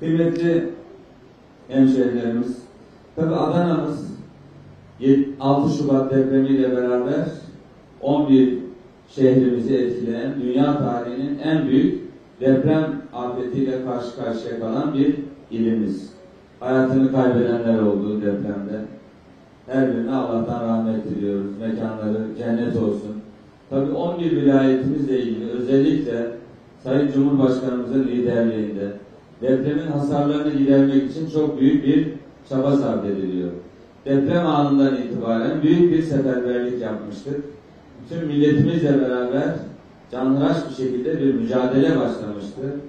Kıymetli hemşehrilerimiz, tabi Adana'mız 6 Şubat depremiyle beraber 11 şehrimizi etkileyen dünya tarihinin en büyük deprem afetiyle karşı karşıya kalan bir ilimiz. Hayatını kaybedenler oldu depremde. Her birine Allah'tan rahmet diliyoruz. Mekanları cennet olsun. Tabi 11 vilayetimizle ilgili özellikle Sayın Cumhurbaşkanımızın liderliğinde depremin hasarlarını gidermek için çok büyük bir çaba sarf ediliyor. Deprem anından itibaren büyük bir seferberlik yapmıştık. Tüm milletimizle beraber canhıraş bir şekilde bir mücadele başlamıştı.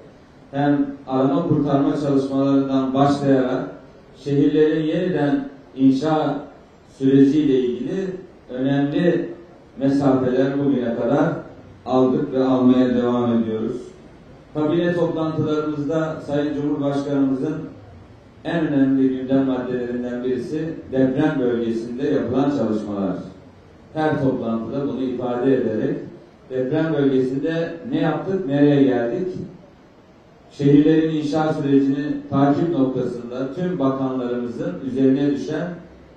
Hem arama kurtarma çalışmalarından başlayarak şehirlerin yeniden inşa süreciyle ilgili önemli mesafeler bugüne kadar aldık ve almaya devam ediyoruz. Kabine toplantılarımızda Sayın Cumhurbaşkanımızın en önemli gündem maddelerinden birisi deprem bölgesinde yapılan çalışmalar. Her toplantıda bunu ifade ederek deprem bölgesinde ne yaptık, nereye geldik? Şehirlerin inşa sürecini takip noktasında tüm bakanlarımızın üzerine düşen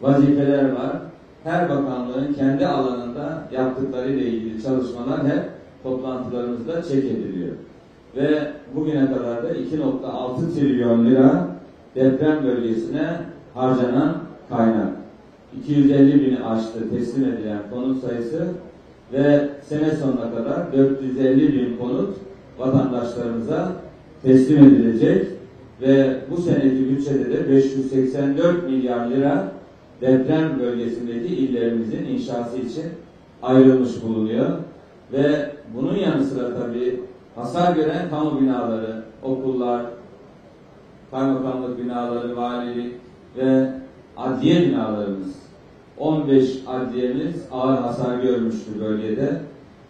vazifeler var. Her bakanlığın kendi alanında yaptıkları ile ilgili çalışmalar hep toplantılarımızda çek ediliyor. Ve bugüne kadar da 2.6 trilyon lira deprem bölgesine harcanan kaynak. 250 bini aştı teslim edilen konut sayısı ve sene sonuna kadar 450 bin konut vatandaşlarımıza teslim edilecek ve bu seneki bütçede de 584 milyar lira deprem bölgesindeki illerimizin inşası için ayrılmış bulunuyor. Ve bunun yanı sıra tabii hasar gören kamu binaları, okullar, kaymakamlık binaları, valilik ve adliye binalarımız 15 adliyemiz ağır hasar görmüştü bölgede.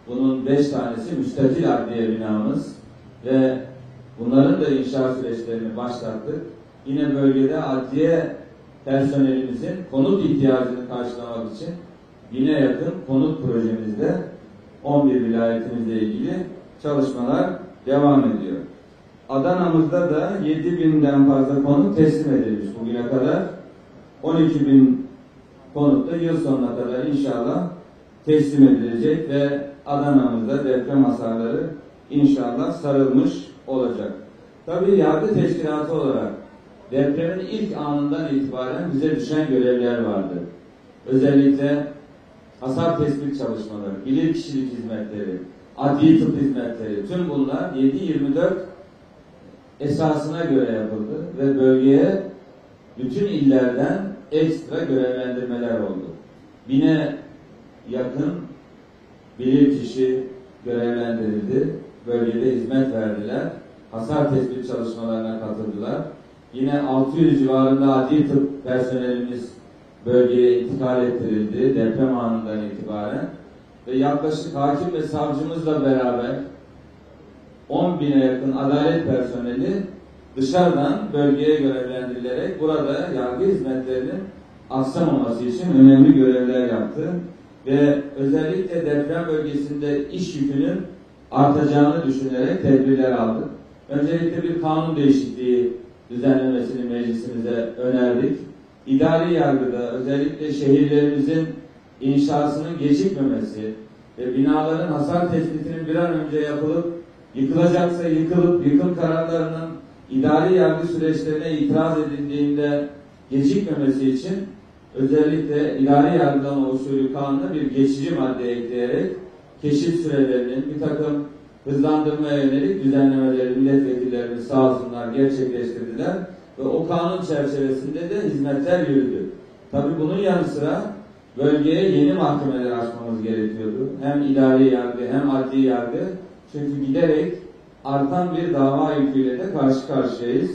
Bunun 5 tanesi müstakil adliye binamız ve bunların da inşa süreçlerini başlattık. Yine bölgede adliye personelimizin konut ihtiyacını karşılamak için bine yakın konut projemizde 11 vilayetimizle ilgili çalışmalar devam ediyor. Adana'mızda da 7 binden fazla konut teslim edilmiş bugüne kadar. 12 bin konut da yıl sonuna kadar inşallah teslim edilecek ve Adana'mızda deprem hasarları inşallah sarılmış olacak. Tabii yargı teşkilatı olarak depremin ilk anından itibaren bize düşen görevler vardı. Özellikle hasar tespit çalışmaları, bilir kişilik hizmetleri, adli tıp hizmetleri, tüm bunlar 7-24 esasına göre yapıldı ve bölgeye bütün illerden ekstra görevlendirmeler oldu. Bine yakın bilir kişi görevlendirildi, bölgede hizmet verdiler, hasar tespit çalışmalarına katıldılar. Yine 600 civarında adli tıp personelimiz bölgeye intikal ettirildi deprem anından itibaren ve yaklaşık hakim ve savcımızla beraber 10 bine yakın adalet personeli dışarıdan bölgeye görevlendirilerek burada yargı hizmetlerinin aksamaması için önemli görevler yaptı ve özellikle deprem bölgesinde iş yükünün artacağını düşünerek tedbirler aldık. Öncelikle bir kanun değişikliği düzenlemesini meclisimize önerdik. İdari yargıda özellikle şehirlerimizin inşasının gecikmemesi ve binaların hasar tespitinin bir an önce yapılıp yıkılacaksa yıkılıp yıkım kararlarının idari yargı süreçlerine itiraz edildiğinde gecikmemesi için özellikle idari yargıdan usulü kanuna bir geçici madde ekleyerek keşif sürelerinin bir takım hızlandırmaya yönelik düzenlemeleri milletvekillerimiz sağ olsunlar gerçekleştirdiler ve o kanun çerçevesinde de hizmetler yürüdü. Tabii bunun yanı sıra bölgeye yeni mahkemeler açmamız gerekiyordu. Hem idari yargı hem adli yargı. Çünkü giderek artan bir dava yüküyle de karşı karşıyayız.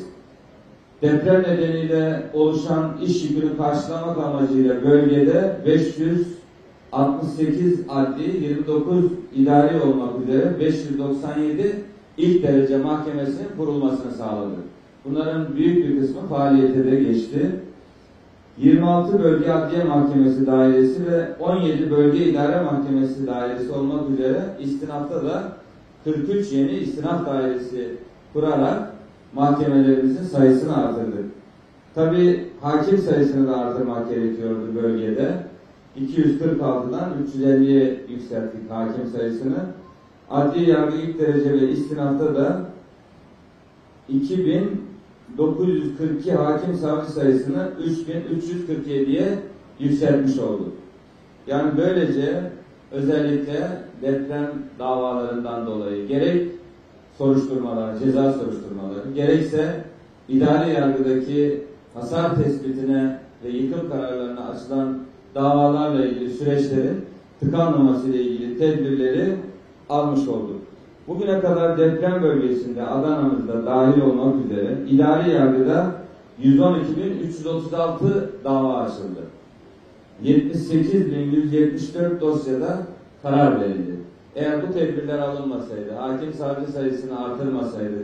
Deprem nedeniyle oluşan iş yükünü karşılamak amacıyla bölgede 568 adli, 29 idari olmak üzere 597 ilk derece mahkemesinin kurulmasını sağladı. Bunların büyük bir kısmı faaliyete de geçti. 26 bölge adliye mahkemesi dairesi ve 17 bölge idare mahkemesi dairesi olmak üzere istinafta da 43 yeni istinaf dairesi kurarak mahkemelerimizin sayısını artırdık. Tabi hakim sayısını da artırmak gerekiyordu bölgede. 246'dan 350'ye yükselttik hakim sayısını. Adli yargı ilk derece ve istinafta da 2942 hakim savcı sayısını 3347'ye yükseltmiş olduk. Yani böylece özellikle deprem davalarından dolayı gerek soruşturmalar, ceza soruşturmaları, gerekse idari yargıdaki hasar tespitine ve yıkım kararlarına açılan davalarla ilgili süreçlerin tıkanmaması ile ilgili tedbirleri almış olduk. Bugüne kadar deprem bölgesinde Adana'mızda dahil olmak üzere idari yargıda 112.336 dava açıldı. 78.174 dosyada karar verildi. Eğer bu tedbirler alınmasaydı, hakim savcı sayısını artırmasaydı,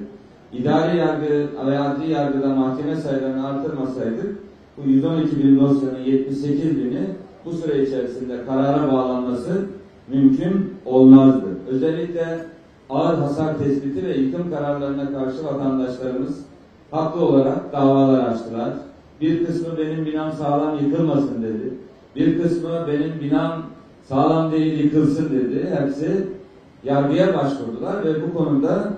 idari yargı ve adli yargıda mahkeme sayılarını artırmasaydık, bu 112 bin dosyanın 78 bini bu süre içerisinde karara bağlanması mümkün olmazdı. Özellikle ağır hasar tespiti ve yıkım kararlarına karşı vatandaşlarımız haklı olarak davalar açtılar. Bir kısmı benim binam sağlam yıkılmasın dedi. Bir kısmı benim binam sağlam değil yıkılsın dedi. Hepsi yargıya başvurdular ve bu konuda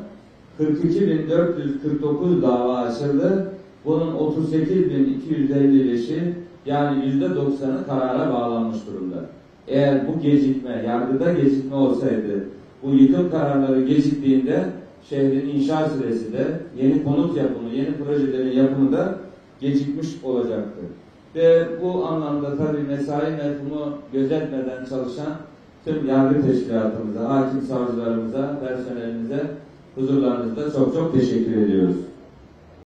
42.449 dava açıldı. Bunun 38.255'i yani %90'ı karara bağlanmış durumda. Eğer bu gecikme, yargıda gecikme olsaydı, bu yıkım kararları geciktiğinde şehrin inşa süresi de yeni konut yapımı, yeni projelerin yapımı da gecikmiş olacaktı. Ve bu anlamda tabii mesai mefhumu gözetmeden çalışan tüm yargı teşkilatımıza, hakim savcılarımıza, personelimize huzurlarınızda çok çok teşekkür ediyoruz.